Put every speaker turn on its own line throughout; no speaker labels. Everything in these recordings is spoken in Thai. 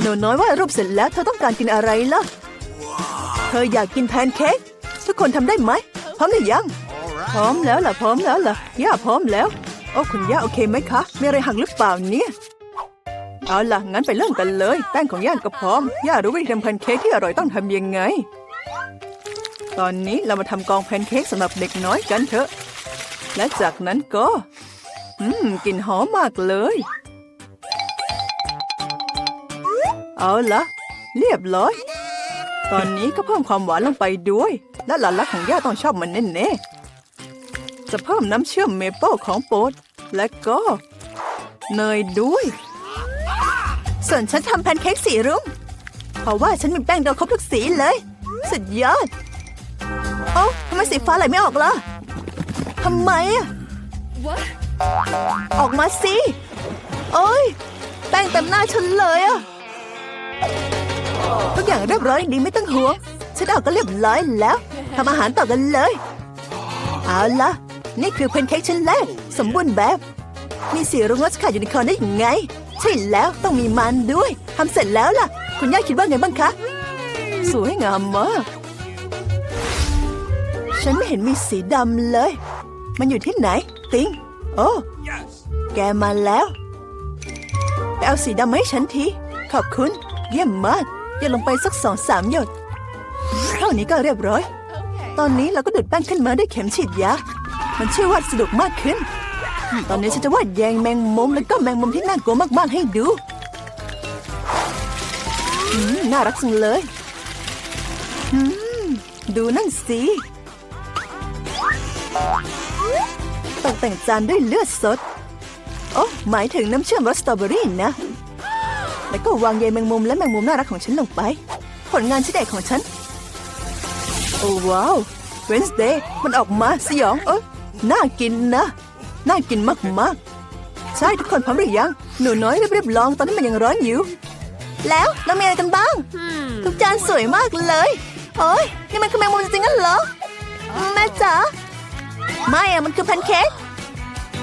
หนูน้อยว่ารูปเสร็จแล้วเธอต้องการกินอะไรล่ะ เธออยากกินแพนเค้กทุกคนทำได้ไหมพร้อมหรือยัง พร้อมแล้วล่ะพร้อมแล้วล่ะย่าพร้อมแล้ว โอ้คุณย่าโอเคไหมคะ มีอะไรหักหรือเปล่าเนี่ยเอาล่ะ งั้นไปเริ่มกันเลย แป้งของย่าก็พร้อม ย่ารู้วิธีทำแพนเค้กที่อร่อยต้องทำยังไง ตอนนี้เรามาทำกองแพนเค้กสำหรับเด็กน้อยกันเถอะ และจากนั้นก็ อืมกลิ่นหอมมากเลย เอาละเรียบร้อย ตอนนี้ก็เพิ่มความหวานลงไปด้วย และหลานรักของย่าต้องชอบมันแน่ๆจะเพิ่มน้ำเชื่อมเมเปิลของโปรดและก็เนยด้วย ส่วนฉันทำแพนเค้กสีรุ้งเพราะว่าฉันมีแป้งโดครบทุกสีเลย สุดยอดเอ้าทำไมสีฟ้าไหลไม่ออกล่ะทำไมอะออกมาสิ โอ้ย แป้งเต็มหน้าฉันเลยอะ ทุกอย่างเรียบร้อยดีไม่ต้องห่วง ฉันออกก็เรียบร้อยแล้วทำอาหารต่อกันเลย เอาละนี่คือแพนเค้กชิ้นแรก สมบูรณ์แบบ มีสีรุ้งรสขาดอยู่ในคอได้ยังไง ใช่แล้วต้องมีมันด้วยทำเสร็จแล้วล่ะ คุณย่าคิดว่าไงบ้างคะ สวยงามมากฉันไม่เห็นมีสีดำเลย มันอยู่ที่ไหน ติง โอ้แกมาแล้ว ไปเอาสีดำมาให้ฉันที ขอบคุณ เยี่ยมมาก หยดลงไปสักสองสามหยด เท่านี้ก็เรียบร้อย ตอนนี้เราก็ดูดแป้งขึ้นมาด้วยเข็มฉีดยา มันช่วยวาดสนุกมากขึ้น ตอนนี้ฉันจะวาดแยงแมงมุมแล้วก็แมงมุมที่น่ากลัวมากๆให้ดูอืมน่ารักจังเลยอืมดูนั่นสิตกแต่งจานด้วยเลือดสด โอ้หมายถึงน้ำเชื่อมรสสตรอเบอรี่นะ แล้วก็วางใยแมงมุมและแมงมุมน่ารักของฉันลงไป ผลงานชิ้นใหญ่ของฉัน โอ้ว้าวเวนส์เดย์มันออกมาสยองเออน่ากินนะ น่ากินมากๆใช่ทุกคนพร้อมหรือยัง หนูน้อยรีบๆลองตอนนี้มันยังร้อนอยู่ แล้วเรามีอะไรกันบ้าง ทุกจานสวยมากเลยโอ้ยนี่มันคือแมงมุมจริงๆงั้นเหรอ แม่จ๋าไม่อะมันคือแพนเค้ก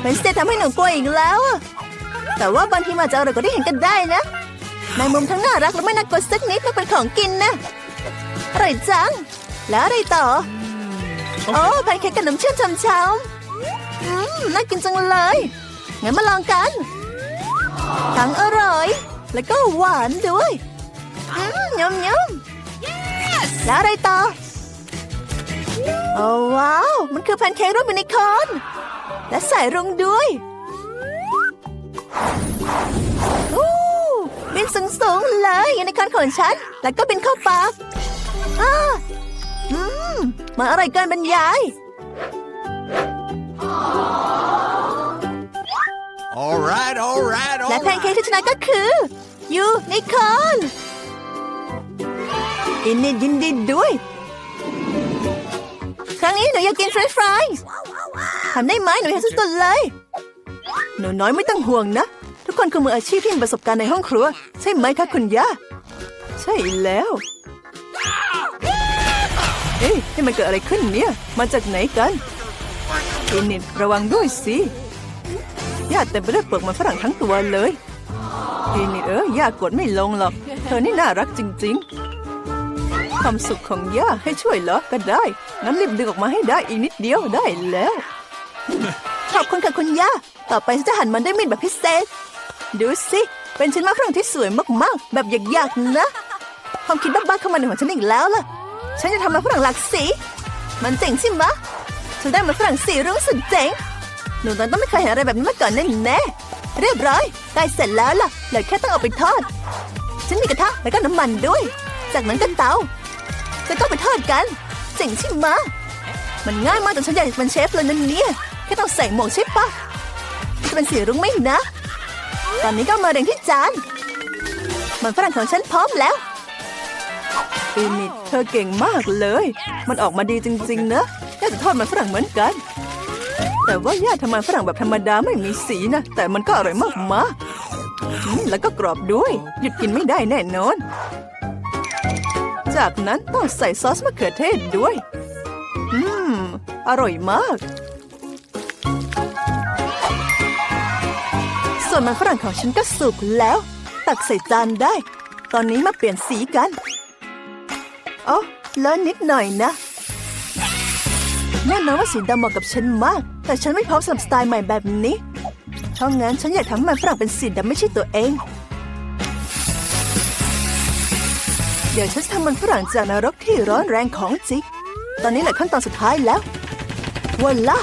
เวนส์เดย์ทำให้หนูกลัวอีกแล้วอะแต่ว่าบางทีมันอาจจะอร่อยกว่าที่เห็นกันได้นะ แมงมุมทั้งน่ารักและไม่น่ากลัวสักนิดมันเป็นของกินนะอร่อยจัง แล้วอะไรต่อ โอ้แพนเค้กกับน้ำเชื่อมช้ำๆอืมน่ากินจังเลย งั้นมาลองกัน ทั้งอร่อย แล้วก็หวานด้วยอืมยำยำแล้วอะไรต่อ โอ้ว้าว มันคือแพนเค้กรูปยูนิคอร์นและใส่รุ้งด้วย บินสูงๆเลยยูนิคอร์นของฉัน แล้วก็บินเข้าปากอ้าอืมมันอร่อยเกินบรรยาย
All right, all right, all
และแพน
right.
เค้กที่ชนะก็คือยูนิคอร์นยินดียินดีด้วย ครั้งนี้หนูอยากกินเฟรนช์ฟรายทำได้ไหมหนูอยากสุดๆเลย หนูน้อยไม่ต้องห่วงนะทุก คนคือมืออาชีพที่มีประสบการณ์ในห้องครัว ใช่ไหมคะคุณย่า ใช่แล้ว เอ๊ะนี่มันเกิดอะไรขึ้นเนี่ย มาจากไหนกันเอนิดระวังด้วยสิย่าเต็มไปด้วยเปลือกมันฝรั่งทั้งตัวเลยทีนี่เออย่ากดไม่ลงหรอก เธอนี่น่ารักจริง ๆ ความสุขของย่าให้ช่วยเหรอ ก็ได้ งั้นรีบดึงออกมาให้ได้อีกนิดเดียวได้แล้ว ขอบคุณค่ะคุณย่า ต่อไปฉันจะหั่นมันด้วยมีดแบบพิเศษ ดูสิ เป็นชิ้นมะฝรั่งที่สวยมากๆ แบบหยากๆนะ ความคิดบ้าๆเข้ามาในหัวฉันอีกแล้วล่ะ ฉันจะทำมันฝรั่งหลากสี มันเจ๋งใช่ไหมฉันได้มันฝรั่งสีรุ้งสุดเจ๋ง หนูน้อยต้องไม่เคยเห็นอะไรแบบนี้มาก่อนแน่แน่ๆเรียบร้อยใกล้เสร็จแล้วล่ะเหลือแค่ต้องเอาไปทอด ฉันมีกระทะแล้วก็น้ำมันด้วย จากนั้นก็เตาจะก็ไปทอดกัน เจ๋งใช่ไหมมันง่ายมากจนฉันอยากเป็นเชฟเลยนั่นเนี่ยแค่ต้องใส่หมวกใช่ปะจะเป็นสีรุ้งไหมนะ ตอนนี้ก็มาเรียงที่จานมันฝรั่งของฉันพร้อมแล้วปีนิดเธอเก่งมากเลย มันออกมาดีจริง ๆ นะน่าจะทอดมันฝรั่งเหมือนกัน แต่ว่าย่าทำมันฝรั่งแบบธรรมดาไม่มีสีนะ แต่มันก็อร่อยมากมาแล้วก็กรอบด้วย หยุดกินไม่ได้แน่นอน จากนั้นต้องใส่ซอสมะเขือเทศด้วย อืม อร่อยมาก ส่วนมันฝรั่งของฉันก็สุกแล้ว ตักใส่จานได้ ตอนนี้มาเปลี่ยนสีกันอ๋อเลอะนิดหน่อยนะแน่นอนว่าสีดำเหมาะกับฉันมาก แต่ฉันไม่พร้อมสำหรับสไตล์ใหม่แบบนี้เพราะงั้นฉันอยากทำให้มันฝรั่งเป็นสีดำไม่ใช่ตัวเอง เดี๋ยวฉันจะทำมันฝรั่งจากนรกที่ร้อนแรงของจริงตอนนี้แหละขั้นตอนสุดท้ายแล้ววันละ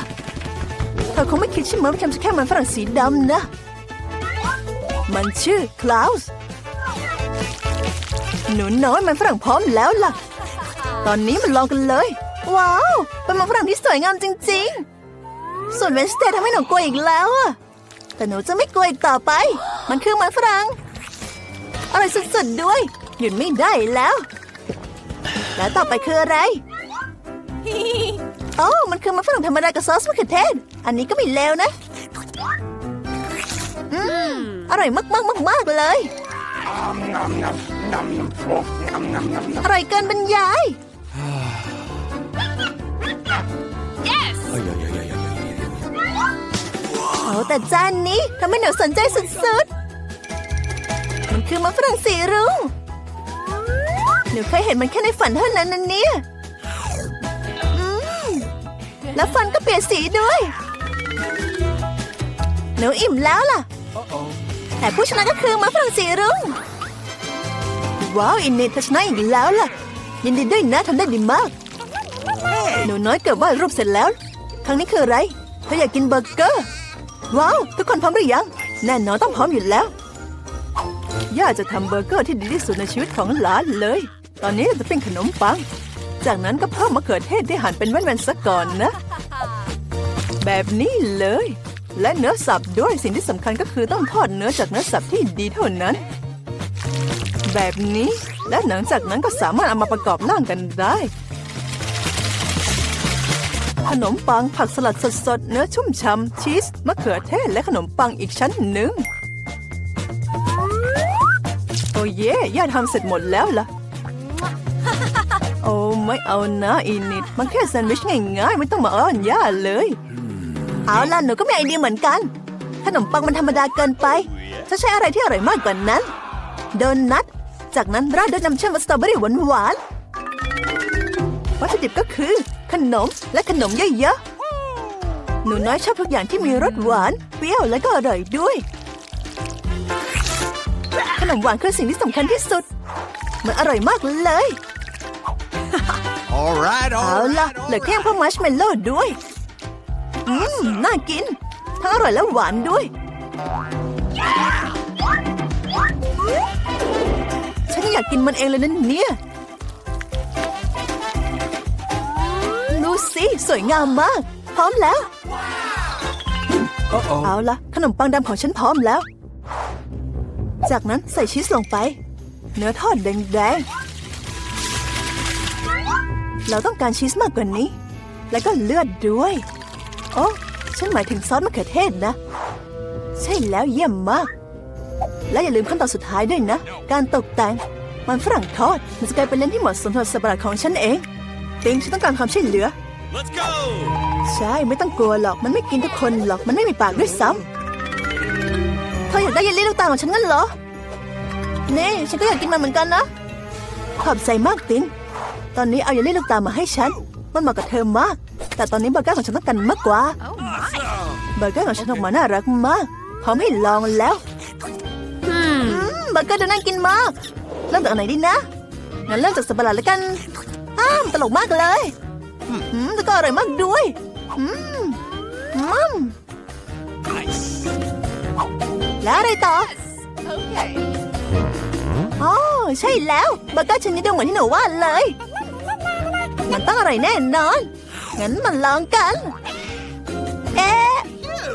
เธอคงไม่คิดใช่ไหมว่าฉันจะแค่มันฝรั่งสีดำนะ มันชื่อคลาวส์หนูน้อยมันฝรั่งพร้อมแล้วล่ะ ตอนนี้มันลองกันเลย ว้าว เป็นมันฝรั่งที่สวยงามจริง ๆ ส่วนเวนสเตย์ทำให้หนูกลัวอีกแล้วอะแต่หนูจะไม่กลัวอีกต่อไป มันคือมันฝรั่งอร่อยสุดๆด้วย หยุดไม่ได้แล้ว แล้วต่อไปคืออะไรโอ้มันคือมันฝรั่งธรรมดากับซอสมะเขือเทศ อันนี้ก็ไม่เลวนะ อืมอร่อยมากๆมากๆเลย อร่อยเกินบรรยาย
Ay, ay, ay, ay, ay, ay, ay.
โอ้แต่จานนี้ทำให้หนูสนใจสุดๆ มันคือมะฝรั่งสีรุ้งหนูเคยเห็นมันแค่ในฝันเท่านั้นนะเนี่ยอืมแล้วฟันก็เปลี่ยนสีด้วย หนูอิ่มแล้วล่ะ แต่ผู้ชนะก็คือมะฝรั่งสีรุ้งว้าวอินเนตชนะอีกแล้วล่ะ ยินดีด้วยนะทำได้ดีมาก หนูน้อยเกือบวาดรูปเสร็จแล้ว ครั้งนี้คืออะไรเธออยากกินเบอร์เกอร์ ว้าว ทุกคนพร้อมหรือยัง แน่นอนต้องพร้อมอยู่แล้ว ย่าจะทำเบอร์เกอร์ที่ดีที่สุดในชีวิตของหลานเลย ตอนนี้จะเป็นขนมปัง จากนั้นก็เพิ่มมะเขือเทศที่หั่นเป็นแว่นๆซะก่อนนะ แบบนี้เลย และเนื้อสับด้วยสิ่งที่สำคัญก็คือต้องทอดเนื้อจากเนื้อสับที่ดีเท่านั้น แบบนี้และหลังจากนั้นก็สามารถเอามาประกอบร่างกันได้ ขนมปังผักสลัดสดๆ เนื้อชุ่มฉ่ำชีสมะเขือเทศและขนมปังอีกชั้นหนึ่งโอ้เย่ย่าทำเสร็จหมดแล้วล่ะ โอ้ไม่เอานะอีนิด มันแค่แซนด์วิชง่ายๆ ไม่ต้องมาอ้อนย่าเลย เอาล่ะหนูก็มีไอเดียเหมือนกัน ขนมปังมันธรรมดาเกินไปจะใช้อะไรที่อร่อยมากกว่านั้น โดนัท จากนั้นราดด้วยน้ำเชื่อมสตรอเบอรี่หวานๆวัตถุดิบก็คือ ขนมและขนมเยอะๆหนูน้อยชอบทุกอย่างที่มีรสหวาน เปรี้ยวและก็อร่อยด้วย ขนมหวานคือสิ่งที่สำคัญที่สุด มันอร่อยมากเลย
All right,
เอา
all
ล่ะ
right,
เหลือ
all
แค่
right.
เพิ่มมัชเมลโล่ด้วย อืม น่ากิน ทั้งอร่อยและหวานด้วย ฉันอยากกินมันเองเลยนั่นเนี่ยดูสิสวยงามมาก พร้อมแล้ว
Uh-oh.
เอาละขนมปังดำของฉันพร้อมแล้ว จากนั้นใส่ชีสลงไป เนื้อทอดแดงๆ เราต้องการชีสมากกว่านี้ แล้วก็เลือดด้วย โอ้ฉันหมายถึงซอสมะเขือเทศนะ ใช่แล้วเยี่ยมมาก และอย่าลืมขั้นตอนสุดท้ายด้วยนะ การตกแต่ง มันฝรั่งทอด มันจะกลายเป็นเลนส์ที่เหมาะสมสำหรับสัตว์ประหลาดของฉันเองติงฉันต้องการความช่วยเหลือ
Let's go.
ใช่ไม่ต้องกลัวหรอกมันไม่กินทุกคนหรอกมันไม่มีปากด้วยซ้ำเธออยากได้เยลลี่ลูกตาลของฉันงั้นเหรอนี่ฉันก็อยากกินมันเหมือนกันนะขอบใจมากตินตอนนี้เอาเยลลี่ลูกตาลมาให้ฉัน มันเหมาะกับเธอมาก แต่ตอนนี้เบอร์เกอร์ของฉันต้องการมากกว่า เบอร์เกอร์ของฉันออกมาน่ารักมากพร้อมให้ลองแล้วอืมเบอร์เกอร์ดูน่ากินมาก เริ่มจากอันไหนดีนะงั้นเริ่มจากสับปะรดแล้วกันอ้ามตลกมากเลยอืมแล้วก็อร่อยมากด้วยอืมอืม
Nice.
แล้วอะไรต่อ
Okay.
อ๋อใช่แล้วเบอร์เกอร์ชนิดเดียวเหมือนที่หนูว่าเลย มันต้องอร่อยแน่นอน งั้นมันลองกัน เอ๊ะ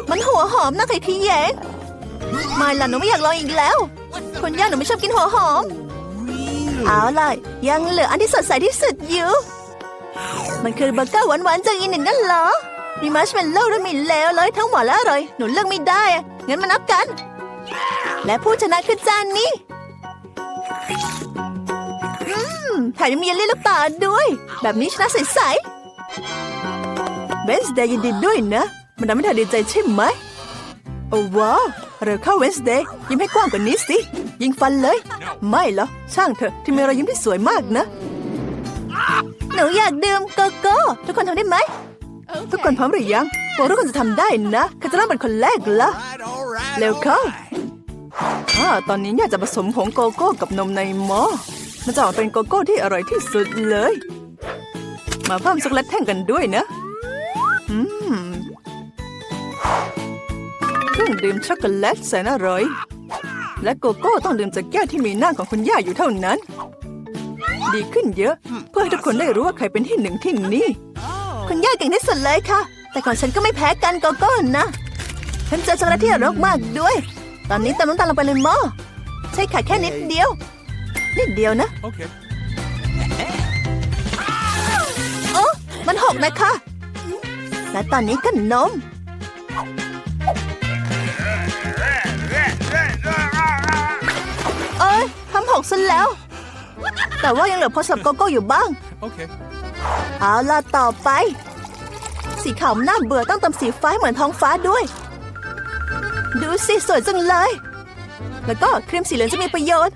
มันหัวหอมนะใครที่แยงไม่ล่ะหนูไม่อยากลองอีกแล้วคุณย่าหนูไม่ชอบกินหัวหอม เอาล่ะ ยังเหลืออันที่สดใสที่สุดอยู่ มันคือเบอร์เกอร์หวานๆจากอินเดียนั่นเหรอ มีมัชเมลโล่ด้วยมีแล้วเลยทั้งหมดแล้วอร่อย หนูเลือกไม่ได้ งั้นมานับกัน และผู้ชนะคือจานนี้อืมแถมยังมีเยลลี่ลูกตาด้วย แบบนี้ชนะใสๆ นส์เดย์ยินดีด้วยนะ มันทำให้เธอดีใจใช่ไหมโอ้ว้าวเร็วเข้าเวนสเดย์ยิ้มให้กว้างกว่านี้สิ ยิงฟันเลย ไม่เหรอ ช่างเถอะที่มีรอยยิ้มที่สวยมากนะ หนูอยากดื่มโกโก้ทุกคนทำได้ไหม ทุกคนพร้อมหรือยังพวกทุกคนจะทำได้นะใครจะเริ่มเป็นคนแรกล่ะ
Right, all right.
เร็วเข้าอ่าตอนนี้อยากจะผสมผงโกโก้กับนมในหม้อมันจะออกเป็นโกโก้ที่อร่อยที่สุดเลย มาเพิ่มช็อกโกแลตแท่งกันด้วยนะ ดื่มช็อกโกแลตแสนอร่อย และโกโก้ต้องดื่มจากแก้วที่มีหน้าของคุณย่าอยู่เท่านั้น ดีขึ้นเยอะ เพื่อให้ทุกคนได้รู้ว่าใครเป็นที่หนึ่งที่นี่ คุณย่าเก่งที่สุดเลยค่ะ แต่ก่อนฉันก็ไม่แพ้กันโกโก้นะฉันเจอช็อกโกแลตที่อร่อยมากด้วย ตอนนี้เติมน้ำตาลลงไปในหม้อใช่ค่ะแค่นิดเดียว นิดเดียวนะ
Okay.
โอ้มันหกนะคะ และตอนนี้ก็นม หกซะแล้ว แต่ว่ายังเหลือพอสับโกโก้อยู่บ้าง
Okay.
เอาล่ะต่อไป สีขาวน่าเบื่อต้องเติมสีฟ้าให้เหมือนท้องฟ้าด้วย ดูสิสวยจังเลย แล้วก็ครีมสีเหลืองจะมีประโยชน์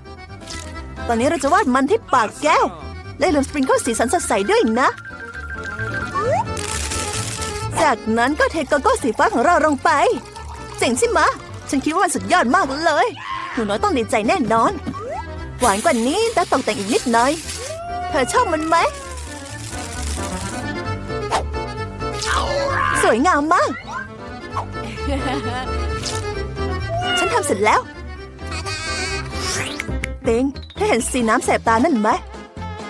ตอนนี้เราจะวาดมันที่ปากแก้ว และลืมสปริงเกิลสีสันสดใสด้วยนะ จากนั้นก็เทโกโก้สีฟ้าของเราลงไป เจ๋งใช่ไหมะ ฉันคิดว่ามันสุดยอดมากเลย หนูน้อยต้องดีใจแน่นอน หวานกว่านี้แต่ตกแต่งอีกนิดหน่อย เธอชอบมันไหม สวยงามมาก ฉันทำเสร็จแล้ว เต็งเธอเห็นสีน้ำแสบตานั่นไหม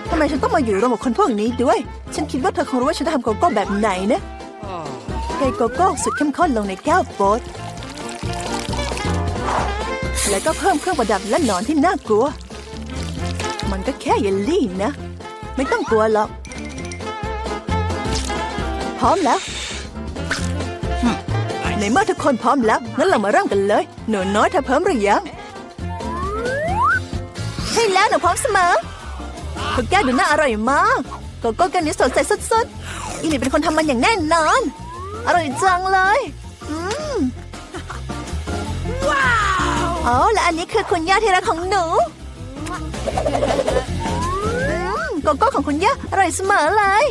ทำไมฉันต้องมาอยู่รวมกับคนพวกนี้ด้วย ฉันคิดว่าเธอคงรู้ว่าฉันทำโกโก้แบบไหนนะเทโกโก้สุดเข้มข้นลงในแก้วโป๊ตแล้วก็เพิ่มเครื่องประดับและหนอนที่น่ากลัว มันก็แค่เยลลี่นะ ไม่ต้องกลัวหรอก พร้อมแล้วในเมื่อทุกคนพร้อมแล้ว งั้นเรามาเริ่มกันเลย หนูน้อยเธอพร้อมหรือยัง ใช่แล้วหนูพร้อมเสมอข้าวแก้วดูน่าอร่อยมากโกโก้แกันนี้สดใสสุดๆอีนี่เป็นคนทำมันอย่างแน่นอน อร่อยจังเลยอืมว้าวอ๋อและอันนี้คือคุณย่าที่รักของหนูอืม โกโก้ของคุณย่าอร่อยเสมอเลย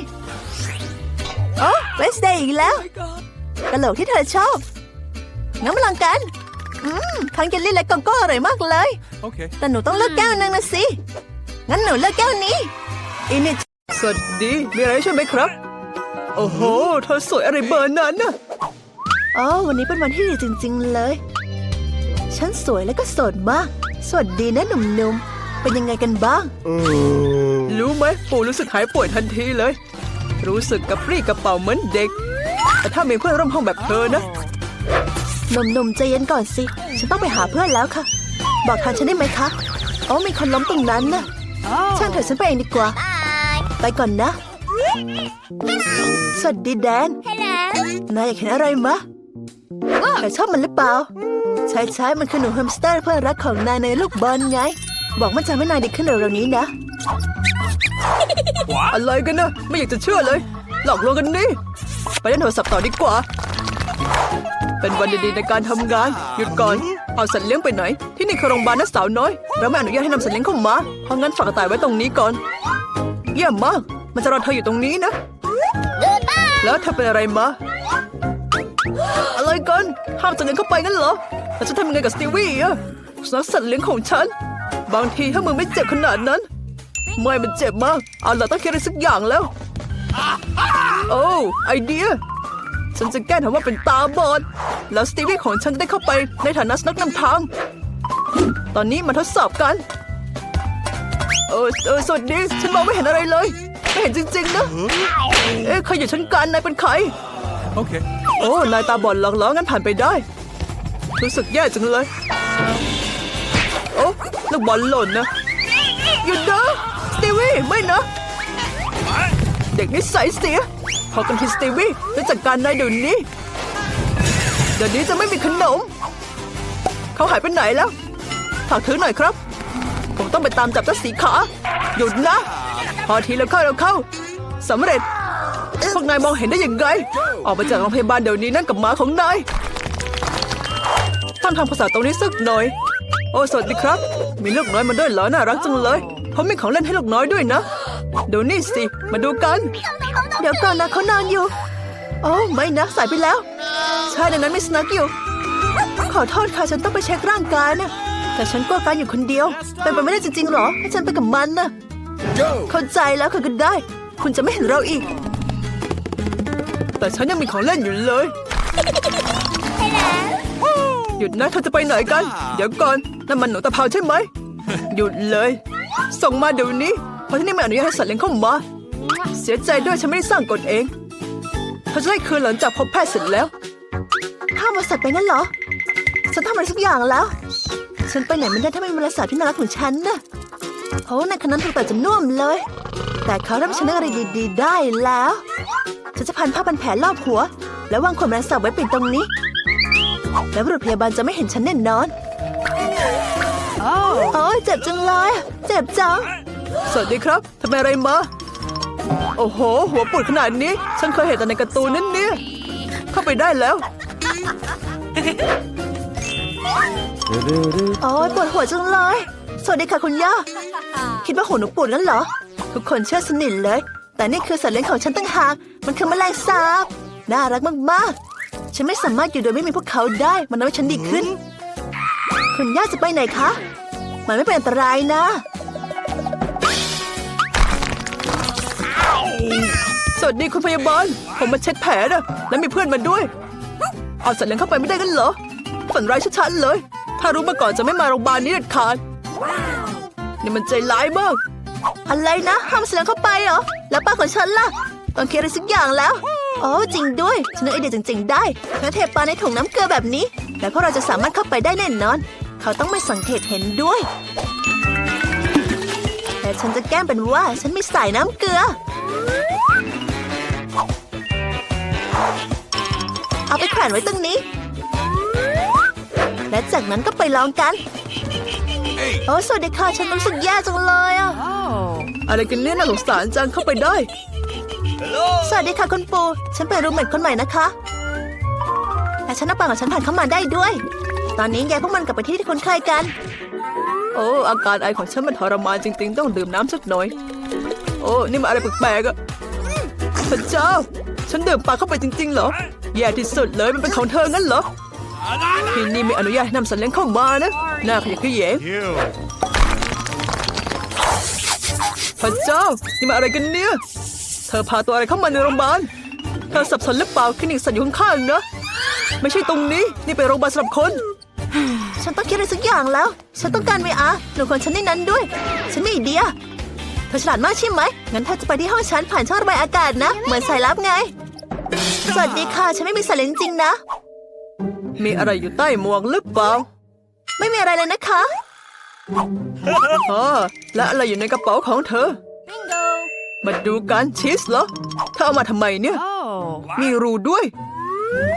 โอ้เวสเดย์อีกแล้วกะโหลกที่เธอชอบงั้นมาลองกันอืมทั้งเจลลี่และโกโก้อร่อยมากเลย
Okay.
แต่หนูต้องเลือกแก้วหนึงนะสิงั้นหนูเลือกแก้วนี้อินิสวัสดีมีอะไรใช่ไหมครับ โอ้โหเธอสวยอะไรเบอร์นั้นน่ะอ๋อวันนี้เป็นวันที่ดีจริง ๆ เลย ฉันสวยและก็โสดมาก สวัสดีนะหนุ่มๆ เป็นยังไงกันบ้าง รู้ไหมปู่รู้สึกหายป่วยทันทีเลย รู้สึกกระปรี้กระเป๋าเหมือนเด็ก แต่ถ้ามีเพื่อนร่วมห้องแบบเธอนะหนุ่มๆใจเย็นก่อนสิ ฉันต้องไปหาเพื่อนแล้วค่ะ บอกทางฉันได้ไหมคะอ๋อมีคนล้มตรงนั้นนะช่างเถอะฉันไปเองดีกว่า ไปก่อนนะ สวัสดีแดนนายอยากเห็นอะไรมะนายชอบมันหรือเปล่าใช่ใช่ๆมันคือหนูแฮมสเตอร์เพื่อนรักของนายในลูกบอลไง บอกมันจะให้นายดีขึ้นเร็วๆนี้นะ อะไรกันนะไม่อยากจะเชื่อเลย หลอกลวงกันนี่ ไปเล่นโทรศัพท์ต่อดีกว่า เป็นวันดีๆในการทำงาน หยุดก่อน เอาสัตว์เลี้ยงไปไหน ที่นี่คือโรงพยาบาลนะสาวน้อย เราไม่อนุญาตให้นำสัตว์เลี้ยงเข้ามา เพราะงั้นฝากกระต่ายไว้ตรงนี้ก่อน เยี่ยมมาก มันจะรอเธออยู่ตรงนี้นะ แล้วเธอเป็นอะไรมาอะไรกัน ห้ามสัตว์เลี้ยงเข้าไปงั้นเหรอแล้วจะทำยังไงกับสตีวี่อะสุนัขสัตว์เลี้ยงของฉัน บางทีถ้ามึงไม่เจ็บขนาดนั้น ไม่มันเจ็บมากเอาล่ะต้องคิดอะไรสักอย่างแล้ว โอ้ไอเดีย ฉันจะแกล้งทำว่าเป็นตาบอด แล้วสตีวี่ของฉันได้เข้าไปในฐานะสนักนำทาง ตอนนี้มาทดสอบกัน เออเออสวัสดีฉันมองไม่เห็นอะไรเลย ไม่เห็นจริงๆนะเอ๊ะใครอยู่ชั้นกันนายเป็นใคร
Okay.
โอ้ นายตาบอดหลอกล้องั้นผ่านไปได้ รู้สึกแย่จังเลย โอ้ลูกบอลหล่นนะหยุดนะสตีวี่ไม่นะ เด็กนิสัยเสียพอกันทีสตีวี่จะจัดการนายเดี๋ยวนี้ เดี๋ยวนี้จะไม่มีขนม เขาหายไปไหนแล้วฝากถือหน่อยครับ ผมต้องไปตามจับเจ้าสีขา หยุดนะ พอทีแล้วเข้าแล้วเข้าสำเร็จ พวกนายมองเห็นได้ยังไง ออกมาจากโรงพยาบาลเดี๋ยวนี้นั่นกับหมาของนายไปต้องทำภาษาตรงนี้สักหน่อย โอ้สวัสดีครับ มีลูกน้อยมาด้วยเหรอน่ารักจังเลยผมมีของเล่นให้ลูกน้อยด้วยนะดูนี่สิมาดูกัน เดี๋ยวก่อนนะเขานอนอยู่โอ้ไม่นะสายไปแล้วใช่ในนั้นมีสนักอยู่ ขอโทษค่ะฉันต้องไปเช็คร่างกายนะแต่ฉันก็การอยู่คนเดียวเป็นไปไม่ได้จริงๆหรอให้ฉันไปกับมันนะ
Go!
เข้าใจแล้วค่ะก็ได้ คุณจะไม่เห็นเราอีก แต่ฉันยังมีของเล่นอยู่เลยหยุดนะเธอจะไปไหนกัน เดี๋ยวก่อน นั่นมันหนูตะเภาใช่ไหม หยุดเลย ส่งมาเดี๋ยวนี้ เพราะที่นี่ไม่อนุญาตให้สัตว์เลี้ยงเข้ามา เสียใจด้วยฉันไม่ได้สร้างกฎเองเธอจะได้คืนหลังจากพบแพทย์เสร็จแล้วห้ามเอาสัตว์ไปงั้นเหรอ ฉันทำอะไรสักอย่างแล้ว ฉันไปไหนไม่ได้ถ้าไม่มีมลสัตว์ที่น่ารักเหมือนฉันนะโอ้ในคนนั้นถูกแต่จะน่วมเลย แต่เขาเริ่มชนอะไรดีๆ ได้แล้ว ฉันจะพันผ้าพันแผลรอบหัว แล้ววางขวดแมลงสาบไว้ปิดตรงนี้ แล้วบรุษพยาบาลจะไม่เห็นฉันแน่นอน โอ้ยเจ็บจังเลย เจ็บจัง สวัสดีครับทำไมอะไรมา โอ้โห หัวปูดขนาดนี้ ฉันเคยเห็นแต่ในการ์ตูนนั่นเนี่ย เข้าไปได้แล้ว โอ้ยปวดหัวจังเลย สวัสดีค่ะคุณย่า คิดว่าหัวหนูปวดงั้นเหรอ ทุกคนเชื่อสนิทเลย แต่นี่คือสัตว์เลี้ยงของฉันตั้งหาก มันคือแมลงสาบ น่ารักมากๆ ฉันไม่สามารถอยู่โดยไม่มีพวกเขาได้ มันทำให้ฉันดีขึ้น คุณย่าจะไปไหนคะ มันไม่เป็นอันตรายนะ สวัสดีคุณพยาบาล ผมมาเช็ดแผลนะแล้วมีเพื่อนมาด้วย เอาสัตว์เลี้ยงเข้าไปไม่ได้กันเหรอ ฝันร้ายชัดๆเลย ถ้ารู้มาก่อนจะไม่มาโรงพยาบาลนี้เด็ดขาดนี่มันใจร้ายมาก อะไรนะห้ามเสียงเข้าไปเหรอ แล้วป้าของฉันล่ะต้องเคลียร์อะไรสักอย่างแล้วโอ้จริงด้วย ฉันนึกไอเดียจริงๆได้ถ้าเทปลาในถุงน้ำเกลือแบบนี้ แล้วพวกเราจะสามารถเข้าไปได้แน่นอน เขาต้องไม่สังเกตเห็นด้วย แต่ฉันจะแกล้งเป็นว่าฉันไม่ใส่น้ำเกลือ เอาไปแขวนไว้ตรงนี้ และจากนั้นก็ไปลองกัน โอ้สวัสดีค่ะ ฉันรู้สึกแย่จังเลยอะอะไรกันเนี่ยน่าสงสารจังเข้าไปได้ สวัสดีค่ะคุณปู ฉันเป็นรูมเมทคนใหม่นะคะและฉันนับปังกับฉันผ่านเข้ามาได้ด้วย ตอนนี้ยายพวกมันกลับไปที่ที่คนไข้กัน โอ้อาการไอของฉันมันทรมานจริง ๆ ต้องดื่มน้ำสักหน่อย โอ้นี่มันอะไรแปลกๆอะพระเจ้า ฉันดื่มปลาเข้าไปจริง ๆ เหรอ แย่ที่สุดเลยมันเป็นของเธองั้นเหรอที่นี่ไม่อนุญาตให้นำสัตว์เลี้ยงเข้ามานะน่าขยะแขยงพระเจ้า นี่มันอะไรกันเนี่ย เธอพาตัวอะไรเข้ามาในโรงพยาบาล เธอสับสนหรือเปล่าคลินิกสัตว์อยู่ข้างๆนะ ไม่ใช่ตรงนี้ นี่เป็นโรงพยาบาลสำหรับคน ฉันต้องคิดอะไรสักอย่างแล้ว ฉันต้องการเวอาหนูคนฉันในนั้นด้วย ฉันมีไอเดียเธอฉลาดมากใช่ไหม งั้นเธอจะไปที่ห้องฉันผ่านช่องระบายอากาศนะ เหมือนสายลับไง สวัสดีค่ะ ฉันไม่มีสัตว์เลี้ยงจริงๆนะ มีอะไรอยู่ใต้หมวกหรือเปล่า ไม่มีอะไรเลยนะคะอ๋อและอะไรอยู่ในกระเป๋าของเธอ มาดูกันชีสเหรอ เธอเอามาทำไมเนี่ย มีรูด้วย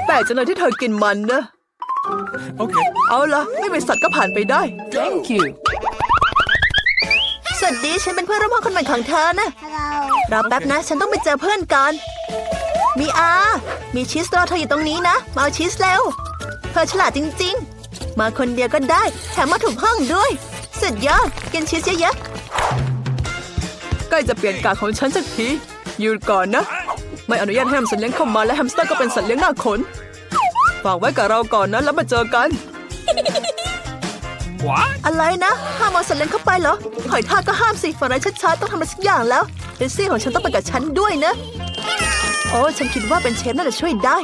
แปลกจังเลยที่เธอกินมันนะ
Okay.
เอาละไม่เป็นสัตว์ก็ผ่านไปได้
Thank you.
สวัสดีฉันเป็นเพื่อนร่วมห้องคนใหม่ของเธอนะรอแป๊บนะ ฉันต้องไปเจอเพื่อนก่อนมีอามีชีสรอเธออยู่ตรงนี้นะ มาเอาชีสเร็วเธอฉลาดจริง ๆ มาคนเดียวก็ได้ แถมมาถูกห้องด้วย สุดยอด กินชีสเยอะๆใกล้จะเปลี่ยนกาของฉันสักที หยุดก่อนนะ ไม่อนุญาตให้นำสัตว์เลี้ยงเข้ามาและแฮมสเตอร์ก็เป็นสัตว์เลี้ยงหน้าขน ฝากไว้กับเราก่อนนะแล้วมาเจอกัน
What?
อะไรนะห้ามเอาสัตว์เลี้ยงเข้าไปเหรอหอยทากก็ห้ามสิฝันร้ายชัดๆต้องทำอะไรสักอย่างแล้วเดซี่ของฉันต้องไปกับฉันด้วยนะ โอ้ฉันคิดว่าเป็นเชฟน่าจะช่วยได้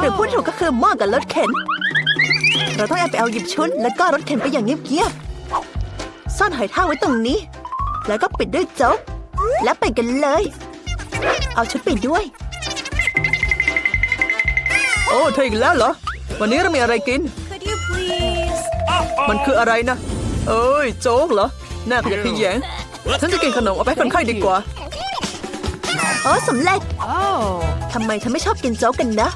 หรือพูดถูกก็คือหม้อกับรถเข็น เราต้องแอบไปเอาหยิบชุดแล้วก็รถเข็นไปอย่างเงียบๆซ่อนหอยทากไว้ตรงนี้ แล้วก็ปิดด้วยโจ๊กแล้วไปกันเลย เอาชุดไปด้วย โอ้เธออีกแล้วเหรอ วันนี้เรามีอะไรกิน
Could you please?
มันคืออะไรนะ เอ้ย โจ๊กเหรอ น่าขยะแขยงฉันจะกินขนมเอาไปให้คนไข้ดีกว่าโอ้สำเร็จ
Oh.
ทำไมเธอไม่ชอบกินโจ๊กกันนะ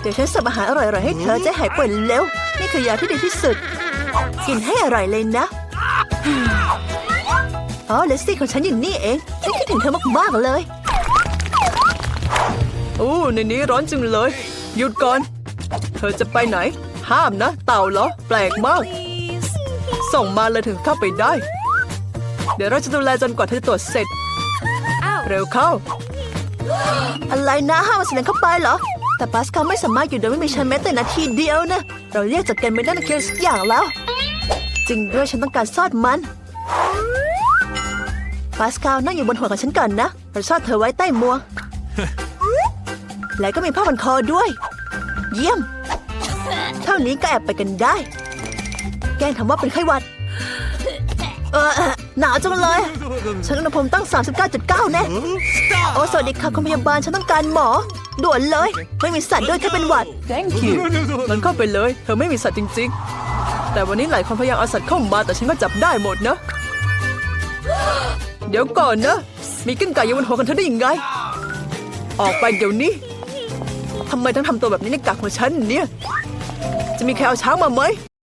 เดี๋ยวฉันสับอาหารอร่อยๆให้เธอจะหายป่วยเร็ว นี่คือยาที่ดีที่สุด กินให้อร่อยเลยนะ อ๋อเลสซี่ของฉันอยู่นี่เอง ฉันคิดถึงเธอมากๆเลย โอ้ในนี้ร้อนจังเลย หยุดก่อน เธอจะไปไหน
ห้ามนะ เต่าเหรอ แปลกมาก ส่งมาเลยถึงเข้าไปได้ เดี๋ยวเราจะดูแลจนกว่าเธอจะตรวจเสร็จ เร็วเข้า
อะไรนะห้ามเอาสิ่งนั้นเข้าไปเหรอ แต่ปาสคาลไม่สามารถอยู่โดยไม่มีฉันแม้แต่นาทีเดียวนะ เราเรียกจากกันไม่ได้นักเรียนสักอย่างแล้ว จริงด้วยฉันต้องการซ่อนมันปาสคาลนั่งอยู่บนหัวของฉันก่อนนะเราซ่อนเธอไว้ใต้หมวก และก็มีผ้าพันคอด้วย เยี่ยม เท่านี้ก็แอบไปกันได้ แกล้งทำว่าเป็นไข้หวัด เออหนาวจังเลย ฉันอุณหภูมิตั้ง 39.9 แน่โอ้สวัสดีค่ะคุณพยาบาลฉันต้องการหมอ ด่วนเลย ไม่มีสัตว์ด้วยแค่เป็นหวัด
thank you มันเข้าไปเลย เธอไม่มีสัตว์จริง ๆ แต่วันนี้หลายคนพยายามเอาสัตว์เข้ามาแต่ฉันก็จับได้หมดนะ เดี๋ยวก่อนนะ มีกิ้งก่าอยู่บนหัวกันเธอได้ยังไง ออกไปเดี๋ยวนี้ ทำไมต้องทำตัวแบบนี้ในกากของฉันเนี่ย จะมีใครเอาช้างมาไหม